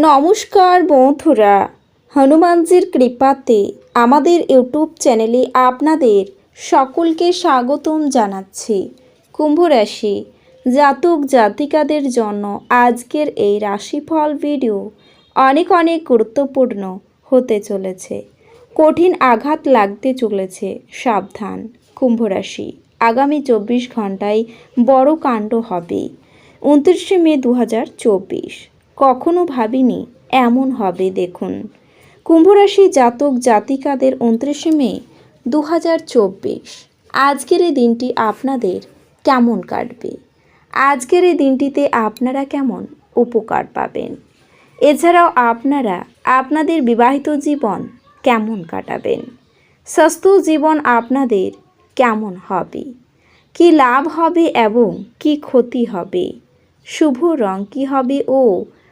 নমস্কার বন্ধুরা, হনুমানজির কৃপাতে আমাদের ইউটিউব চ্যানেলে আপনাদের সকলকে স্বাগতম জানাচ্ছি। কুম্ভ রাশি জাতক জাতিকাদের জন্য আজকের এই রাশিফল ভিডিও অনেক অনেক গুরুত্বপূর্ণ হতে চলেছে। কঠিন আঘাত লাগতে চলেছে সাবধান কুম্ভ রাশি আগামী চব্বিশ ঘন্টায় বড় কাণ্ড হবে। উনত্রিশে মে দু হাজার চব্বিশ। কখনো ভাবিনি এমন হবে, দেখুন। কুম্ভরাশি জাতক জাতিকাদের উনত্রিশে মে দু হাজার চব্বিশ। আজকের এই দিনটি আপনাদের কেমন কাটবে? আজকের এই দিনটিতে আপনারা কেমন উপকার পাবেন? এছাড়াও আপনারা আপনাদের বিবাহিত জীবন কেমন কাটাবেন? স্বাস্থ্য জীবন আপনাদের কেমন হবে? কি লাভ হবে এবং কি ক্ষতি হবে? শুভ রং কী হবে ও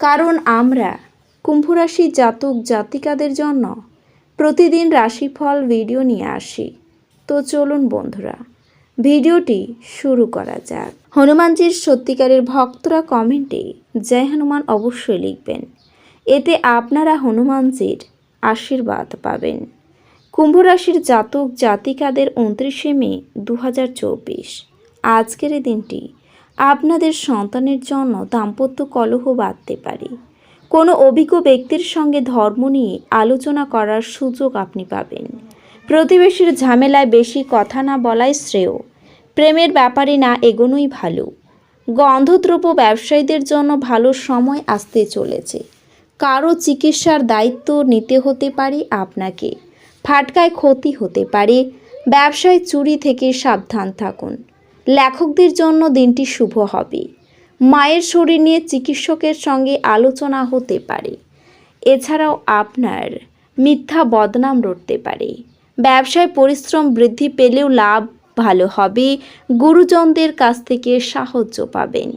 কারণ আমরা কুম্ভরাশি জাতক জাতিকাদের জন্য প্রতিদিন রাশিফল ভিডিও নিয়ে আসি। তো চলুন বন্ধুরা, ভিডিওটি শুরু করা যাক। হনুমানজির সত্যিকারের ভক্তরা কমেন্টে জয় হনুমান অবশ্যই লিখবেন। এতে আপনারা হনুমানজির আশীর্বাদ পাবেন। কুম্ভ রাশির জাতক জাতিকাদের উনত্রিশে মে দু হাজার চব্বিশ। আজকের এই দিনটি আপনাদের সন্তানের জন্য দাম্পত্য কলহ বাঁধতে পারে। কোনো অভিজ্ঞ ব্যক্তির সঙ্গে ধর্ম নিয়ে আলোচনা করার সুযোগ আপনি পাবেন। প্রতিবেশীর ঝামেলায় বেশি কথা না বলাই শ্রেয়। প্রেমের ব্যাপারে না এগোনোই ভালো। গন্ধদ্রব্য ব্যবসায়ীদের জন্য ভালো সময় আসতে চলেছে। কারও চিকিৎসার দায়িত্ব নিতে হতে পারে আপনাকে। ফাটকায় ক্ষতি হতে পারে। ব্যবসায় চুরি থেকে সাবধান থাকুন। লেখকদের জন্য দিনটি শুভ হবে। মায়ের শরীর নিয়ে চিকিৎসকের সঙ্গে আলোচনা হতে পারে। এছাড়াও আপনার মিথ্যা বদনাম রটতে পারে। ব্যবসায় পরিশ্রম বৃদ্ধি পেলেও লাভ ভালো হবে। গুরুজনদের কাছ থেকে সাহায্য পাবেন।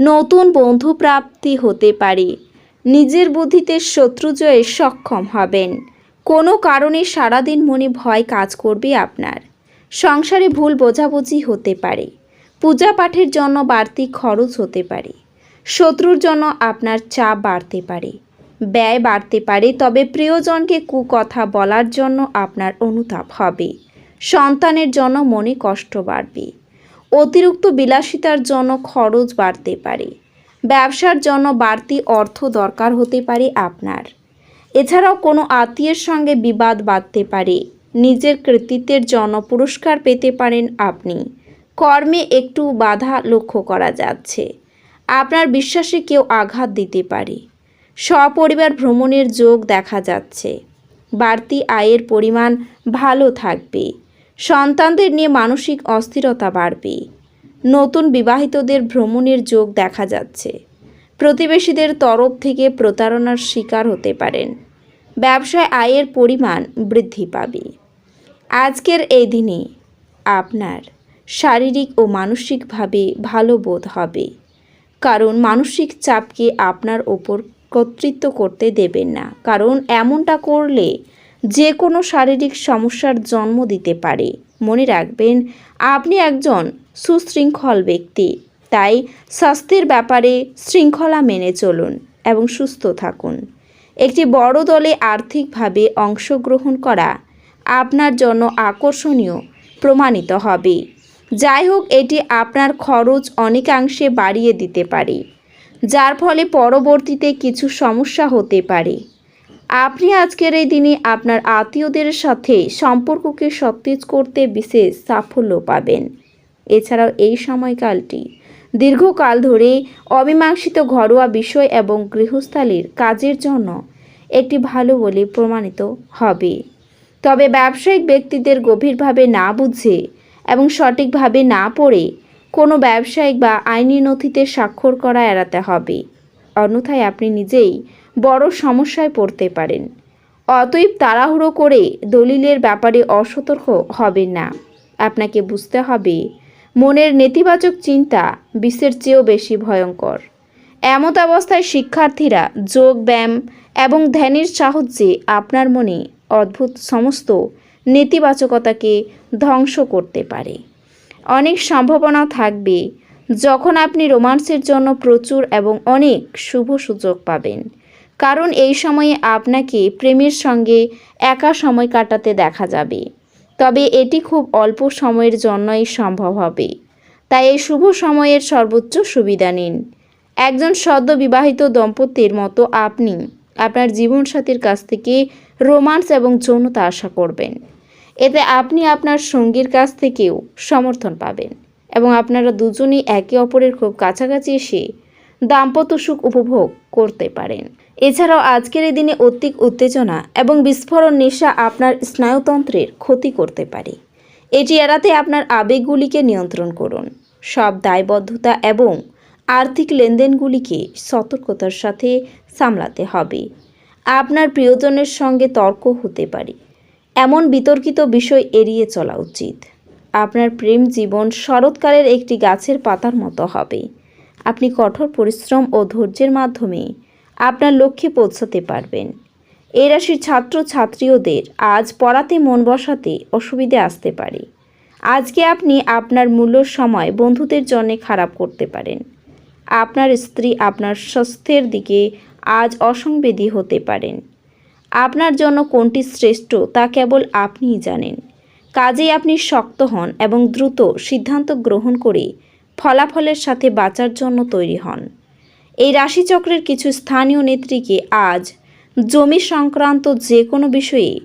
নতুন বন্ধু প্রাপ্তি হতে পারে। নিজের বুদ্ধিতে শত্রু জয়ে সক্ষম হবেন। কোনো কারণে সারাদিন মনে ভয় কাজ করবে আপনার। সংসারে ভুল বোঝাবুঝি হতে পারে। পূজা পাঠের জন্য বাড়তি খরচ হতে পারে। শত্রুর জন্য আপনার চাপ বাড়তে পারে। ব্যয় বাড়তে পারে, তবে প্রিয়জনকে কুকথা বলার জন্য আপনার অনুতাপ হবে। সন্তানের জন্য মনে কষ্ট বাড়বে। অতিরিক্ত বিলাসিতার জন্য খরচ বাড়তে পারে। ব্যবসার জন্য বাড়তি অর্থ দরকার হতে পারে আপনার। এছাড়াও কোনো আত্মীয়ের সঙ্গে বিবাদ বাঁধতে পারে। নিজের কৃতিত্বের জন্য পুরস্কার পেতে পারেন আপনি। কর্মে একটু বাধা লক্ষ্য করা যাচ্ছে। আপনার বিশ্বাসে কেউ আঘাত দিতে পারে। সপরিবার ভ্রমণের যোগ দেখা যাচ্ছে। বাড়তি আয়ের পরিমাণ ভালো থাকবে। সন্তানদের নিয়ে মানসিক অস্থিরতা বাড়বে। নতুন বিবাহিতদের ভ্রমণের যোগ দেখা যাচ্ছে। প্রতিবেশীদের তরফ থেকে প্রতারণার শিকার হতে পারেন। ব্যবসায় আয়ের পরিমাণ বৃদ্ধি পাবে। আজকের এই দিনে আপনার শারীরিক ও মানসিকভাবে ভালো বোধ হবে। কারণ মানসিক চাপকে আপনার ওপর কর্তৃত্ব করতে দেবেন না। কারণ এমনটা করলে যে কোনো শারীরিক সমস্যার জন্ম দিতে পারে। মনে রাখবেন, আপনি একজন সুশৃঙ্খল ব্যক্তি, তাই স্বাস্থ্যের ব্যাপারে শৃঙ্খলা মেনে চলুন এবং সুস্থ থাকুন। একটি বড় দলে আর্থিকভাবে অংশগ্রহণ করা আপনার জন্য আকর্ষণীয়, প্রমাণিত হবে। যাই হোক, এটি আপনার খরচ অনেকাংশে বাড়িয়ে দিতে পারে, যার ফলে পরবর্তীতে কিছু সমস্যা হতে পারে। আপনি আজকের এই দিনে আপনার আত্মীয়দের সাথে সম্পর্ককে সতেজ করতে বিশেষ সাফল্য পাবেন। এছাড়াও এই সময়কালটি দীর্ঘকাল ধরে অমীমাংসিত ঘরোয়া বিষয় এবং গৃহস্থালির কাজের জন্য একটি ভালো বলে প্রমাণিত হবে। তবে ব্যবসায়িক ব্যক্তিদের গভীরভাবে না বুঝে এবং সঠিকভাবে না পড়ে কোনো ব্যবসায়িক বা আইনি নথিতে স্বাক্ষর করা এড়াতে হবে। অন্যথায় আপনি নিজেই বড় সমস্যায় পড়তে পারেন। অতএব তাড়াহুড়ো করে দলিলের ব্যাপারে অসতর্ক হবেন না। আপনাকে বুঝতে হবে, মনের নেতিবাচক চিন্তা বিশ্বের চেয়েও বেশি ভয়ঙ্কর। এমত অবস্থায় শিক্ষার্থীরা যোগ ব্যায়াম এবং ধ্যানের সাহায্যে আপনার মনে অদ্ভুত সমস্ত নেতিবাচকতাকে ধ্বংস করতে পারে। অনেক সম্ভাবনা থাকবে যখন আপনি রোমান্সের জন্য প্রচুর এবং অনেক শুভ সুযোগ পাবেন। কারণ এই সময়ে আপনাকে প্রেমের সঙ্গে একা সময় কাটাতে দেখা যাবে। তবে এটি খুব অল্প সময়ের জন্যই সম্ভব হবে। তাই এই শুভ সময়ের সর্বোচ্চ সুবিধা নিন। একজন সদ্য বিবাহিত দম্পতির মতো আপনি আপনার জীবনসাথীর কাছ থেকে রোমান্স এবং যৌনতা আশা করবেন। এতে আপনি আপনার সঙ্গীর কাছ থেকেও সমর্থন পাবেন এবং আপনারা দুজনেই একে অপরের খুব কাছাকাছি এসে দাম্পত্য সুখ উপভোগ করতে পারেন। এছাড়াও আজকের এই দিনে অতিক উত্তেজনা এবং বিস্ফোরণ নেশা আপনার স্নায়ুতন্ত্রের ক্ষতি করতে পারে। এটি এড়াতে আপনার আবেগগুলিকে নিয়ন্ত্রণ করুন। সব দায়বদ্ধতা এবং আর্থিক লেনদেনগুলিকে সতর্কতার সাথে সামলাতে হবে। আপনার প্রিয়জনের সঙ্গে তর্ক হতে পারে। এমন বিতর্কিত বিষয় এড়িয়ে চলা উচিত। আপনার প্রেম জীবন শরৎকালের একটি গাছের পাতার মতো হবে। আপনি কঠোর পরিশ্রম ও ধৈর্যের মাধ্যমে আপনার লক্ষ্যে পৌঁছাতে পারবেন। এই রাশির ছাত্র ছাত্রীদের আজ পড়াতে মন বসাতে অসুবিধে আসতে পারে। আজকে আপনি আপনার মূল্য সময় বন্ধুদের জন্য খারাপ করতে পারেন। আপনার স্ত্রী আপনার স্বাস্থ্যের দিকে আজ অসংবেদী হতে পারেন। আপনার জন্য কোনটি শ্রেষ্ঠ তা কেবল আপনিই জানেন। কাজেই আপনি শক্ত হন এবং দ্রুত সিদ্ধান্ত গ্রহণ করে ফলাফলের সাথে বাঁচার জন্য তৈরি হন। এই রাশিচক্রের কিছু স্থানীয় নেত্রীকে আজ জমি সংক্রান্ত যে কোনো বিষয়ে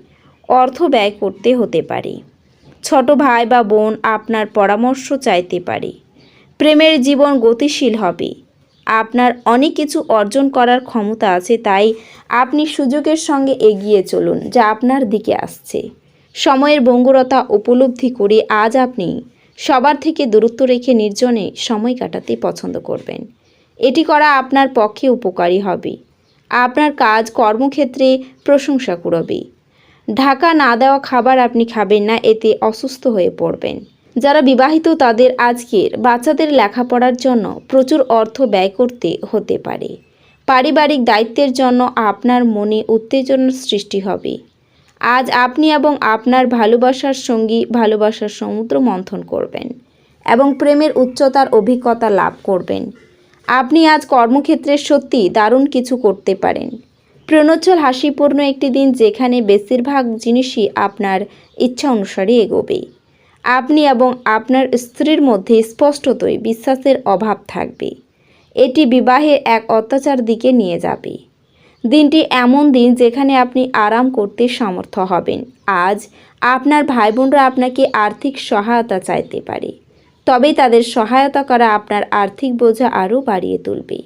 অর্থ ব্যয় করতে হতে পারে। ছোট ভাই বা বোন আপনার পরামর্শ চাইতে পারে। প্রেমের জীবন গতিশীল হবে। আপনার অনেক কিছু অর্জন করার ক্ষমতা আছে, তাই আপনি সুযোগের সঙ্গে এগিয়ে চলুন যা আপনার দিকে আসছে। সময়ের বঙ্গুরতা উপলব্ধি করে আজ আপনি সবার থেকে দূরত্ব রেখে নির্জনে সময় কাটাতে পছন্দ করবেন। এটি করা আপনার পক্ষে উপকারী হবে। আপনার কাজ, কর্মক্ষেত্রে প্রশংসা কুড়াবে। ঢাকা না দেওয়া খাবার আপনি খাবেন না, এতে অসুস্থ হয়ে পড়বেন। যারা বিবাহিত তাদের আজকের বাচ্চাদের লেখাপড়ার জন্য প্রচুর অর্থ ব্যয় করতে হতে পারে। পারিবারিক দায়িত্বের জন্য আপনার মনে উত্তেজনার সৃষ্টি হবে। আজ আপনি এবং আপনার ভালোবাসার সঙ্গী ভালোবাসার সমুদ্র মন্থন করবেন এবং প্রেমের উচ্চতার অভিজ্ঞতা লাভ করবেন। আপনি আজ কর্মক্ষেত্রে সত্যি দারুণ কিছু করতে পারেন। প্রণোজ্জ্বল, হাসিপূর্ণ একটি দিন যেখানে বেশিরভাগ জিনিসই আপনার ইচ্ছা অনুসারে এগোবে। আপনি এবং আপনার স্ত্রীর মধ্যে স্পষ্টতই বিশ্বাসের অভাব থাকবে। এটি বিবাহের এক অত্যাচার দিকে নিয়ে যাবে। দিনটি এমন দিন যেখানে আপনি আরাম করতে সমর্থ হবেন। আজ আপনার ভাই বোনরা আপনাকে আর্থিক সহায়তা চাইতে পারে তবেই তাদের সহায়তা করা আপনার আর্থিক বোঝা আরও বাড়িয়ে তুলবে।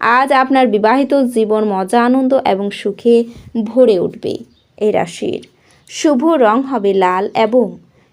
আজ আপনার বিবাহিত জীবন মজা, আনন্দ এবং সুখে ভরে উঠবে। এ রাশির শুভ রং হবে লাল এবং